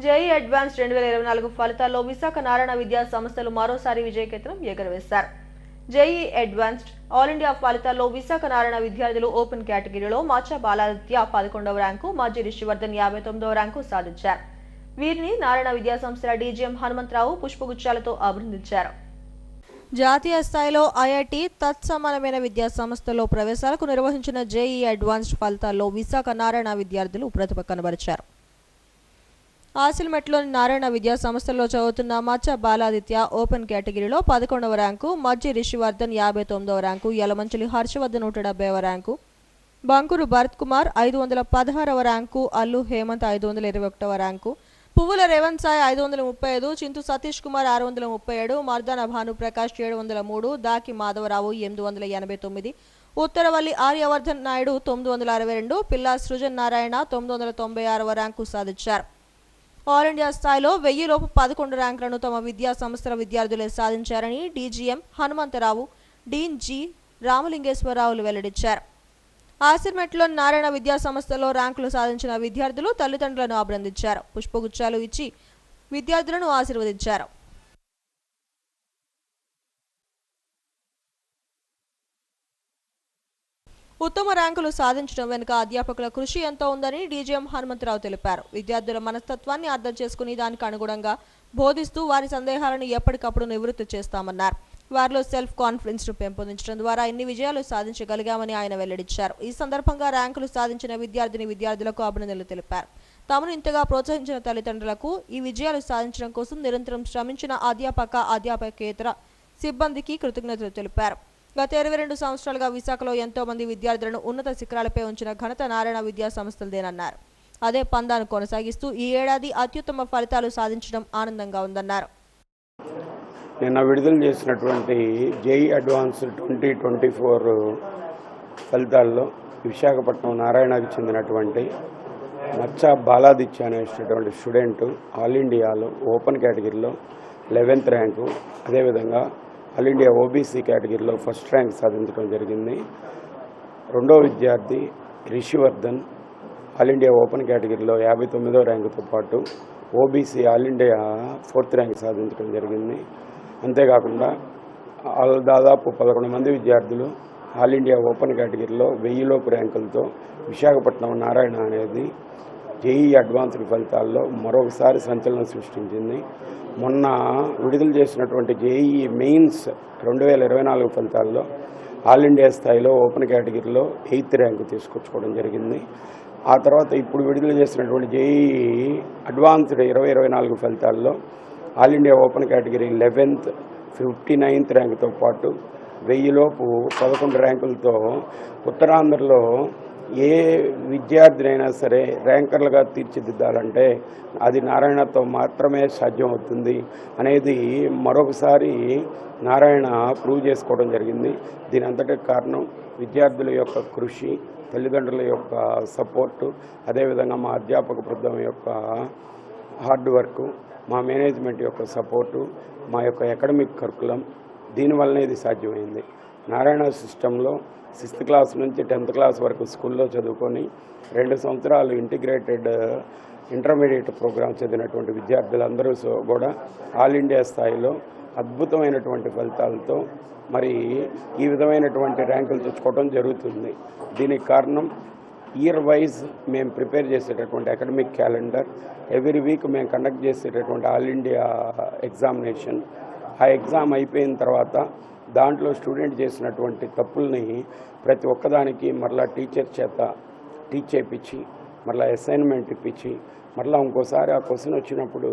JEE advance రెండు వేల ఇరవై నాలుగు ఫలితాల్లో విశాఖ నారాయణ విద్యా సంస్థలు మరోసారి విజయకేతనం ఎగురవేశారు. జేఈ అడ్వాన్స్డ్ ఆల్ ఇండియా ఫలితాల్లో విశాఖ నారాయణ విద్యార్థులు ఓపెన్ కేటగిరీలో మాచా బాలాదిత్య పదకొండవ ర్యాంకు మాజీ రిషివర్ధన్ యాభై తొమ్మిదవ ర్యాంకు సాధించారు. వీరిని నారాయణ విద్యా సంస్థల డీజీఎం హనుమంతరావు పుష్పగుచ్చాలతో అభినందించారు. జాతీయ స్థాయిలో ఐఐటి తత్సమానమైన విద్యా సంస్థలో ప్రవేశాలకు నిర్వహించిన జేఈ అడ్వాన్స్డ్ ఫలితాల్లో విశాఖ నారాయణ విద్యార్థులు ప్రతిభ కనబరిచారు. ఆసిల్మెట్లోని నారాయణ విద్యా సంస్థలో చదువుతున్న మచ్చ బాలాదిత్య ఓపెన్ కేటగిరీలో పదకొండవ ర్యాంకు మజ్జి రిషివర్ధన్ యాభై తొమ్మిదవ ర్యాంకు యలమంచిలి హర్షవర్ధన్ నూట డెబ్బైవ ర్యాంకు బంకురు భరత్ కుమార్ ఐదు వందల పదహారవ ర్యాంకు అల్లు హేమంత్ ఐదు వందల ఇరవై ఒకటవ ర్యాంకు పువ్వుల రేవంత్ సాయ్ ఐదు వందల ముప్పై ఐదు చింతు సతీష్ కుమార్ ఆరు వందల ముప్పై ఏడు మర్దాన భానుప్రకాష్ ఏడు వందల మూడు దాకి మాధవరావు ఎనిమిది వందల ఎనభై తొమ్మిది ఉత్తరవల్లి ఆర్యవర్ధన్ నాయుడు తొమ్మిది వందల అరవై రెండు పిల్లా సృజన్ నారాయణ తొమ్మిది వందల తొంభై ఆరవ ర్యాంకు సాధించారు. ఆల్ ఇండియా స్థాయిలో వెయ్యిలోపు పదకొండు ర్యాంకులను తమ విద్యా సంస్థల విద్యార్థులే సాధించారని డీజీఎం హనుమంతరావు డీన్ జి రామలింగేశ్వరరావులు వెల్లడించారు. ఆసిర్మెట్లో నారాయణ విద్యా సంస్థలో ర్యాంకులు సాధించిన విద్యార్థులు తల్లిదండ్రులను అభినందించారు. పుష్పగుచ్చాలు ఇచ్చి విద్యార్థులను ఆశీర్వదించారు. ఉత్తమ ర్యాంకులు సాధించడం వెనుక అధ్యాపకుల కృషి ఎంతో ఉందని డీజీఎం హనుమంతరావు తెలిపారు. విద్యార్థుల మనస్తత్వాన్ని అర్థం చేసుకుని దానికి అనుగుణంగా బోధిస్తూ వారి సందేహాలను ఎప్పటికప్పుడు నివృత్తి చేస్తామన్నారు. వారిలో సెల్ఫ్ కాన్ఫిడెన్స్ను పెంపొందించడం ద్వారా ఇన్ని విజయాలు సాధించగలిగామని ఆయన వెల్లడించారు. ఈ సందర్భంగా ర్యాంకులు సాధించిన విద్యార్థిని విద్యార్థులకు అభినందనలు తెలిపారు. తమను ఇంతగా ప్రోత్సహించిన తల్లిదండ్రులకు ఈ విజయాలు సాధించడం కోసం నిరంతరం శ్రమించిన అధ్యాపక అధ్యాపకేతర సిబ్బందికి కృతజ్ఞతలు తెలిపారు. గత ఇరవై రెండు సంవత్సరాలుగా విశాఖలో ఎంతో మంది విద్యార్థులను ఉన్నత శిఖరాలపై ఉంచిన ఘనత నారాయణ విద్యా సంస్థలదేనన్నారు. అదే పందాను కొనసాగిస్తూ ఈ ఏడాది అత్యుత్తమ ఫలితాలు సాధించడం ఆనందంగా ఉందన్నారు. నిన్న విడుదల చేసినటువంటి JEE advance twenty twenty four ఫలితాల్లో విశాఖపట్నం నారాయణకు చెందినటువంటి మచ్చా బాలాదిత్య అనేటటువంటి స్టూడెంట్ ఆల్ ఇండియాలో ఓపెన్ కేటగిరీలో లెవెన్త్ ర్యాంకు అదేవిధంగా ఆల్ ఇండియా ఓబీసీ కేటగిరీలో ఫస్ట్ ర్యాంక్ సాధించడం జరిగింది. రెండో విద్యార్థి రిషివర్ధన్ ఆల్ ఇండియా ఓపెన్ కేటగిరీలో యాభై తొమ్మిదో ర్యాంకుతో పాటు OBC all India fourth rank సాధించడం జరిగింది. అంతేకాకుండా దాదాపు పదకొండు మంది విద్యార్థులు ఆల్ ఇండియా ఓపెన్ కేటగిరీలో వెయ్యిలోపు ర్యాంకులతో విశాఖపట్నం నారాయణ అనేది జేఈ అడ్వాన్స్డ్ ఫలితాల్లో మరొకసారి సంచలనం సృష్టించింది. మొన్న విడుదల చేసినటువంటి జేఈ మెయిన్స్ రెండు వేల ఇరవై నాలుగు ఫలితాల్లో ఆల్ ఇండియా స్థాయిలో ఓపెన్ కేటగిరీలో ఎయిత్ ర్యాంకు తీసుకొచ్చుకోవడం జరిగింది. ఆ తర్వాత ఇప్పుడు విడుదల చేసినటువంటి జేఈ అడ్వాన్స్డ్ ఇరవై ఇరవై నాలుగు ఫలితాల్లో all India open category eleventh fifty ninth ర్యాంక్తో పాటు వెయ్యిలోపు పదకొండు ర్యాంకులతో ఉత్తరాంధ్రలో ఏ విద్యార్థినైనా సరే ర్యాంకర్లుగా తీర్చిదిద్దాలంటే అది నారాయణతో మాత్రమే సాధ్యమవుతుంది అనేది మరొకసారి నారాయణ ప్రూవ్ చేసుకోవడం జరిగింది. దీని అంతటి కారణం విద్యార్థుల యొక్క కృషి తల్లిదండ్రుల యొక్క సపోర్టు అదేవిధంగా మా అధ్యాపక బృందం యొక్క హార్డ్ వర్క్ మా మేనేజ్మెంట్ యొక్క సపోర్టు మా యొక్క అకాడమిక్ కరికులం దీనివల్లనే ఇది సాధ్యమైంది. నారాయణ సిస్టంలో సిక్స్త్ క్లాస్ నుంచి టెన్త్ క్లాస్ వరకు స్కూల్లో చదువుకొని రెండు సంవత్సరాలు ఇంటిగ్రేటెడ్ ఇంటర్మీడియట్ ప్రోగ్రామ్ చదివినటువంటి విద్యార్థులందరూ సో కూడా ఆల్ ఇండియా స్థాయిలో అద్భుతమైనటువంటి ఫలితాలతో మరి ఈ విధమైనటువంటి ర్యాంకులు తెచ్చుకోవడం జరుగుతుంది. దీనికి కారణం ఇయర్ వైజ్ మేము ప్రిపేర్ చేసేటటువంటి అకాడమిక్ క్యాలెండర్ ఎవ్రీ వీక్ మేము కండక్ట్ చేసేటటువంటి ఆల్ ఇండియా ఎగ్జామినేషన్. ఆ ఎగ్జామ్ అయిపోయిన తర్వాత దాంట్లో స్టూడెంట్ చేసినటువంటి తప్పుల్ని ప్రతి ఒక్కదానికి మరలా టీచర్ చేత టీచ్ చేయించి మరలా అసైన్మెంట్ ఇప్పించి మరలా ఇంకోసారి ఆ క్వశ్చన్ వచ్చినప్పుడు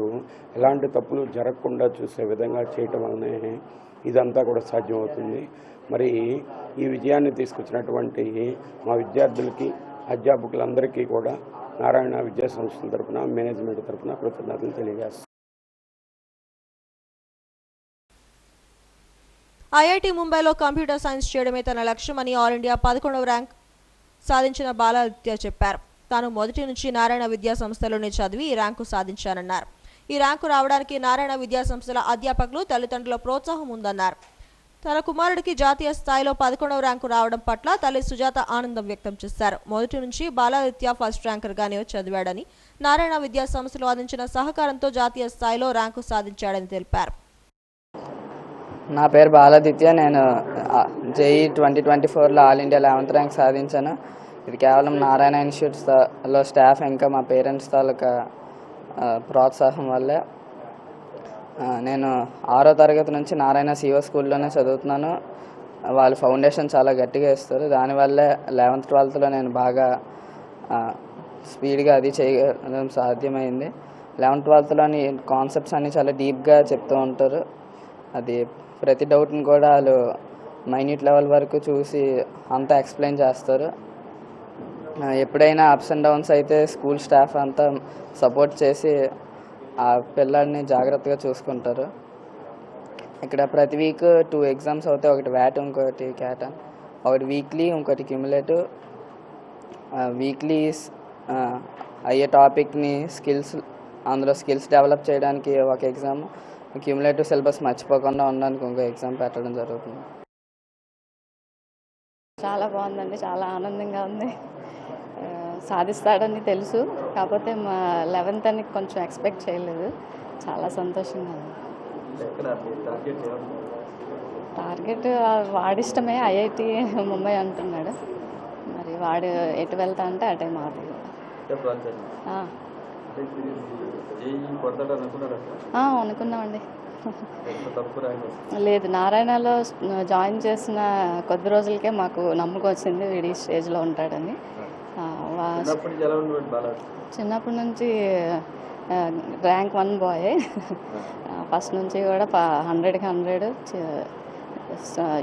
ఎలాంటి తప్పులు జరగకుండా చూసే విధంగా చేయటం వల్లనే ఇదంతా కూడా సాధ్యమవుతుంది. మరి ఈ విజయాన్ని తీసుకొచ్చినటువంటి మా విద్యార్థులకి అధ్యాపకులందరికీ కూడా నారాయణ విద్యా సంస్థల తరపున మేనేజ్మెంట్ తరపున కృతజ్ఞతలు తెలియజేస్తాను ఐఐటి ముంబైలో కంప్యూటర్ సైన్స్ చేయడమే తన లక్ష్యమని ఆల్ ఇండియా పదకొండవ ర్యాంక్ సాధించిన బాలాదిత్య చెప్పారు. తాను మొదటి నుంచి నారాయణ విద్యా సంస్థలోనే చదివి ఈ ర్యాంకు సాధించానన్నారు. ఈ ర్యాంకు రావడానికి నారాయణ విద్యా సంస్థల అధ్యాపకులు తల్లిదండ్రుల ప్రోత్సాహం ఉందన్నారు. తన కుమారుడికి జాతీయ స్థాయిలో పదకొండవ ర్యాంకు రావడం పట్ల తల్లి సుజాత ఆనందం వ్యక్తం చేశారు. మొదటి నుంచి బాలాదిత్య ఫస్ట్ ర్యాంకర్గానే చదివాడని నారాయణ విద్యా సంస్థలు అందించిన సహకారంతో జాతీయ స్థాయిలో ర్యాంకు సాధించాడని తెలిపారు. నా పేరు బాలాదిత్య. నేను జేఈ ట్వంటీ ట్వంటీ ఫోర్లో ఆల్ ఇండియా లెవెంత్ ర్యాంక్ సాధించాను. ఇది కేవలం నారాయణ ఇన్స్టిట్యూట్స్లో స్టాఫ్ ఇంకా మా పేరెంట్స్ తాలూకా ప్రోత్సాహం వల్లే. నేను ఆరో తరగతి నుంచి నారాయణ సిఓ స్కూల్లోనే చదువుతున్నాను. వాళ్ళ ఫౌండేషన్ చాలా గట్టిగా ఇస్తారు దానివల్లే లెవెన్త్ ట్వెల్త్లో నేను బాగా స్పీడ్గా అది చేయడం సాధ్యమైంది. లెవెన్త్ ట్వెల్త్లోని కాన్సెప్ట్స్ అన్నీ చాలా డీప్గా చెప్తూ ఉంటారు. అది ప్రతి డౌట్ని కూడా వాళ్ళు మైన్యూట్ లెవెల్ వరకు చూసి అంతా ఎక్స్ప్లెయిన్ చేస్తారు. ఎప్పుడైనా అప్స్ అండ్ డౌన్స్ అయితే స్కూల్ స్టాఫ్ అంతా సపోర్ట్ చేసి ఆ పిల్లాడిని జాగ్రత్తగా చూసుకుంటారు. ఇక్కడ ప్రతి వీక్ టూ ఎగ్జామ్స్ అవుతాయి. ఒకటి వ్యాట్ ఇంకోటి క్యాటన్ ఒకటి వీక్లీ ఇంకోటి క్యుములేటివ్. వీక్లీ అయ్యే టాపిక్ని స్కిల్స్ అందులో స్కిల్స్ డెవలప్ చేయడానికి ఒక ఎగ్జామ్. క్యూములేటివ్ సిలబస్ మర్చిపోకుండా ఉండడానికి ఇంకో ఎగ్జామ్ పెట్టడం జరుగుతుంది. చాలా బాగుందండి చాలా ఆనందంగా ఉంది. సాధిస్తాడని తెలుసు కాకపోతే మా లెవెన్త్ అని కొంచెం ఎక్స్పెక్ట్ చేయలేదు. చాలా సంతోషంగా ఉంది. టార్గెట్ వాడిష్టమే ఐఐటి ముంబై అంటున్నాడు. మరి వాడు ఎటు వెళ్తా అంటే అటే మాది. అనుకున్నామండి. లేదు నారాయణలో జాయిన్ చేసిన కొద్ది రోజులకే మాకు నమ్మకం వచ్చింది వీడి స్టేజ్లో ఉంటాడని. వా- చిన్నప్పటి నుంచి ర్యాంక్ వన్ బాయ్. ఫస్ట్ నుంచి కూడా హండ్రెడ్కి హండ్రెడ్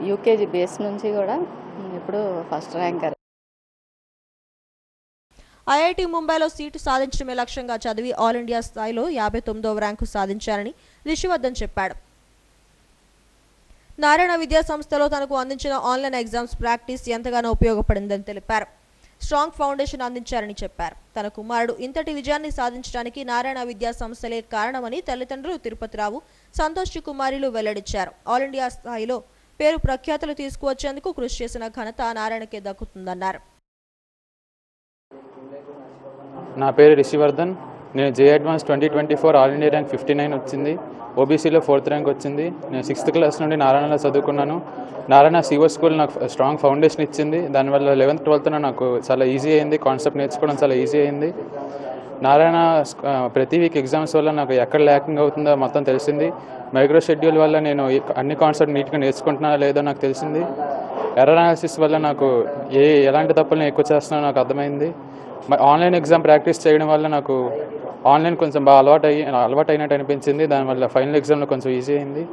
యూకేజీ బేస్ నుంచి కూడా ఇప్పుడు ఫస్ట్ ర్యాంకర్. ఐఐటి ముంబైలో సీటు సాధించడమే లక్ష్యంగా చదివి ఆల్ ఇండియా స్థాయిలో యాభై తొమ్మిదవ ర్యాంకు సాధించారని రిషివర్ధన్ చెప్పాడు. నారాయణ విద్యా సంస్థలో తనకు అందించిన ఆన్లైన్ ఎగ్జామ్స్ ప్రాక్టీస్ ఎంతగానో ఉపయోగపడిందని తెలిపారు. స్ట్రాంగ్ ఫౌండేషన్ అందించారని చెప్పారు. తన కుమారుడు ఇంతటి విజయాన్ని సాధించడానికి నారాయణ విద్యా సంస్థలే కారణమని తల్లిదండ్రులు తిరుపతిరావు సంతోష్ కుమారిలు వెల్లడించారు. ఆల్ ఇండియా స్థాయిలో పేరు ప్రఖ్యాతులు తీసుకువచ్చేందుకు కృషి చేసిన ఘనత నారాయణకే దక్కుతుందన్నారు. నా పేరు రిషివర్ధన్. నేను JEE advance twenty twenty four all India rank fifty nine వచ్చింది ఓబీసీలో ఫోర్త్ ర్యాంక్ వచ్చింది. నేను సిక్స్త్ క్లాస్ నుండి నారాయణలో చదువుకున్నాను. నారాయణ సివో స్కూల్ నాకు స్ట్రాంగ్ ఫౌండేషన్ ఇచ్చింది. దానివల్ల లెవెన్త్ ట్వెల్త్న నాకు చాలా ఈజీ అయింది. కాన్సెప్ట్ నేర్చుకోవడం చాలా ఈజీ అయింది. నారాయణ ప్రతి వీక్ ఎగ్జామ్స్ వల్ల నాకు ఎక్కడ ల్యాకింగ్ అవుతుందో మొత్తం తెలిసింది. మైక్రో షెడ్యూల్ వల్ల నేను అన్ని కాన్సెప్ట్ నీట్గా నేర్చుకుంటున్నానో లేదో నాకు తెలిసింది. ఎర్రర్ అనాలిసిస్ వల్ల నాకు ఏ ఎలాంటి తప్పులను ఎక్కువ చేస్తున్నానో నాకు అర్థమైంది. ఆన్లైన్ ఎగ్జామ్ ప్రాక్టీస్ చేయడం వల్ల నాకు ఆన్లైన్ కొంచెం బాగా అలవాటు అయ్యి అలవాటు అయినట్టు అనిపించింది దానివల్ల ఫైనల్ ఎగ్జామ్లో కొంచెం ఈజీ అయింది.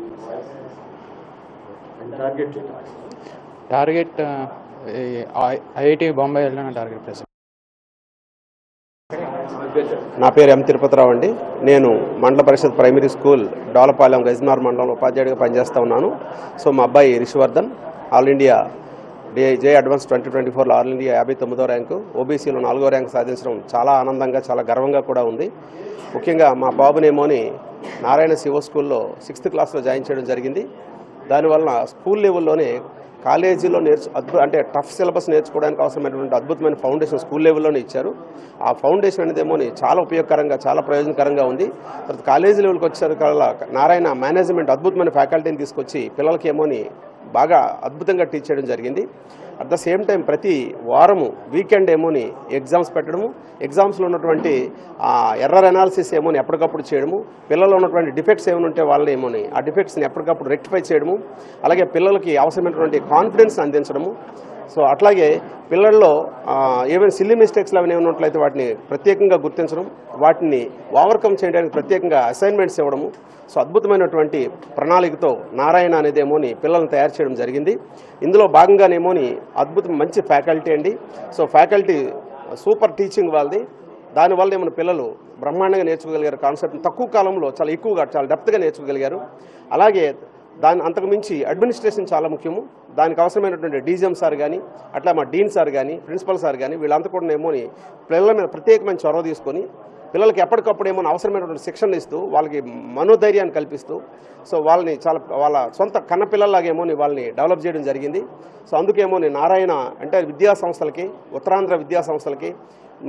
టార్గెట్ ఐఐటి బొంబాయి వెళ్ళిన టార్గెట్ ప్రెస్ నా పేరు ఎం తిరుపతిరావు అండి. నేను మండల పరిషత్ ప్రైమరీ స్కూల్ డోలపాలెం గజనార్ మండలంలో ఉపాధ్యాయుడిగా పనిచేస్తూ ఉన్నాను. సో మా అబ్బాయి Rishivardhan all India JEE advance twenty twenty ఫోర్లో ఆల్ ఇండియా యాభై తొమ్మిదో ర్యాంకు ఓబీసీలో నాలుగో ర్యాంక్ సాధించడం చాలా ఆనందంగా చాలా గర్వంగా కూడా ఉంది. ముఖ్యంగా మా బాబునేమోని నారాయణ శివ స్కూల్లో సిక్స్త్ క్లాస్లో జాయిన్ చేయడం జరిగింది. దానివల్ల స్కూల్ లెవెల్లోనే కాలేజీలో నేర్చు అద్భుత అంటే టఫ్ సిలబస్ నేర్చుకోవడానికి అవసరమైనటువంటి అద్భుతమైన ఫౌండేషన్ స్కూల్ లెవెల్లోనే ఇచ్చారు. ఆ ఫౌండేషన్ అనేదేమోని చాలా ఉపయోగకరంగా చాలా ప్రయోజనకరంగా ఉంది. తర్వాత కాలేజీ లెవెల్కి వచ్చేసరికల్లా నారాయణ మేనేజ్మెంట్ అద్భుతమైన ఫ్యాకల్టీని తీసుకొచ్చి పిల్లలకి ఏమోని బాగా అద్భుతంగా టీచ్ చేయడం జరిగింది. అట్ ద సేమ్ టైం ప్రతి వారము వీకెండ్ ఏమోని ఎగ్జామ్స్ పెట్టడము ఎగ్జామ్స్లో ఉన్నటువంటి ఆ ఎర్రర్ అనాలిసిస్ ఏమోని ఎప్పటికప్పుడు చేయడము పిల్లల్లో ఉన్నటువంటి డిఫెక్ట్స్ ఏమైనా ఉంటే వాళ్ళని ఏమోని ఆ డిఫెక్ట్స్ని ఎప్పటికప్పుడు రెక్టిఫై చేయడము అలాగే పిల్లలకి అవసరమైనటువంటి కాన్ఫిడెన్స్ అందించడము సో అట్లాగే పిల్లల్లో ఏమైనా సిల్లీ మిస్టేక్స్ అవి ఏమైనా ఉన్నట్లయితే వాటిని ప్రత్యేకంగా గుర్తించడం వాటిని ఓవర్కమ్ చేయడానికి ప్రత్యేకంగా అసైన్మెంట్స్ ఇవ్వడము సో అద్భుతమైనటువంటి ప్రణాళికతో నారాయణ అనేదేమోని పిల్లల్ని తయారు చేయడం జరిగింది. ఇందులో భాగంగానేమోని అద్భుతం మంచి ఫ్యాకల్టీ అండి. సో ఫ్యాకల్టీ సూపర్ టీచింగ్ వాళ్ళది. దానివల్ల ఏమైనా పిల్లలు బ్రహ్మాండంగా నేర్చుకోగలిగారు కాన్సెప్ట్ తక్కువ కాలంలో చాలా ఎక్కువగా చాలా డెప్త్గా నేర్చుకోగలిగారు. అలాగే దాని అంతకు మించి అడ్మినిస్ట్రేషన్ చాలా ముఖ్యము. దానికి అవసరమైనటువంటి డీజీఎం సార్ కానీ అట్లా మా డీన్ సార్ కానీ ప్రిన్సిపల్ సార్ కానీ వీళ్ళంతా కూడా ఏమోని పిల్లల మీద ప్రత్యేకమైన చొరవ తీసుకొని పిల్లలకి ఎప్పటికప్పుడు ఏమైనా అవసరమైనటువంటి శిక్షణ ఇస్తూ వాళ్ళకి మనోధైర్యాన్ని కల్పిస్తూ సో వాళ్ళని చాలా వాళ్ళ సొంత కన్న వాళ్ళని డెవలప్ చేయడం జరిగింది. సో అందుకేమోని నారాయణ అంటే విద్యా సంస్థలకి ఉత్తరాంధ్ర విద్యా సంస్థలకి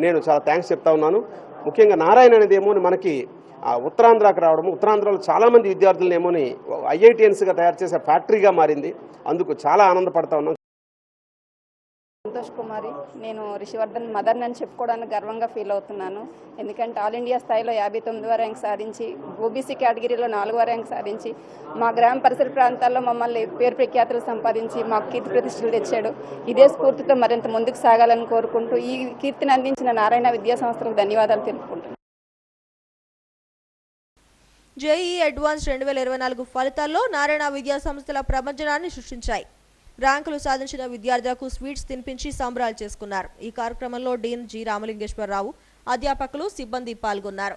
నేను చాలా థ్యాంక్స్ చెప్తా ఉన్నాను. ముఖ్యంగా నారాయణ అనేది ఏమో మనకి ఆ, ఉత్తరాంధ్రకు రావడము ఉత్తరాంధ్రలో చాలామంది విద్యార్థులను ఏమోని ఐఐటిఎన్స్గా తయారు చేసే ఫ్యాక్టరీగా మారింది. అందుకు చాలా ఆనందపడతా ఉన్నాం. సంతోష్ కుమారి నేను రిషివర్ధన్ మదర్ని అని చెప్పుకోవడానికి గర్వంగా ఫీల్ అవుతున్నాను. ఎందుకంటే ఆల్ ఇండియా స్థాయిలో యాభై తొమ్మిదవ ర్యాంక్ సాధించి ఓబీసీ కేటగిరీలో నాలుగవ ర్యాంక్ సాధించి మా గ్రామ పరిసర ప్రాంతాల్లో మమ్మల్ని పేరు ప్రఖ్యాతులు సంపాదించి మాకు కీర్తి ప్రతిష్టలు తెచ్చాడు. ఇదే స్ఫూర్తితో మరింత ముందుకు సాగాలని కోరుకుంటూ ఈ కీర్తిని అందించిన నారాయణ విద్యా సంస్థలకు ధన్యవాదాలు తెలుపుకుంటున్నాను. జేఈ అడ్వాన్స్ రెండు వేల ఇరవై నాలుగు ఫలితాల్లో నారాయణ విద్యా సంస్థల ప్రపంచనాన్ని సృష్టించాయి. ర్యాంకులు సాధించిన విద్యార్థులకు స్వీట్స్ తినిపించి సంబరాలు చేసుకున్నారు. ఈ కార్యక్రమంలో డీన్ జి రామలింగేశ్వరరావు అధ్యాపకులు సిబ్బంది పాల్గొన్నారు.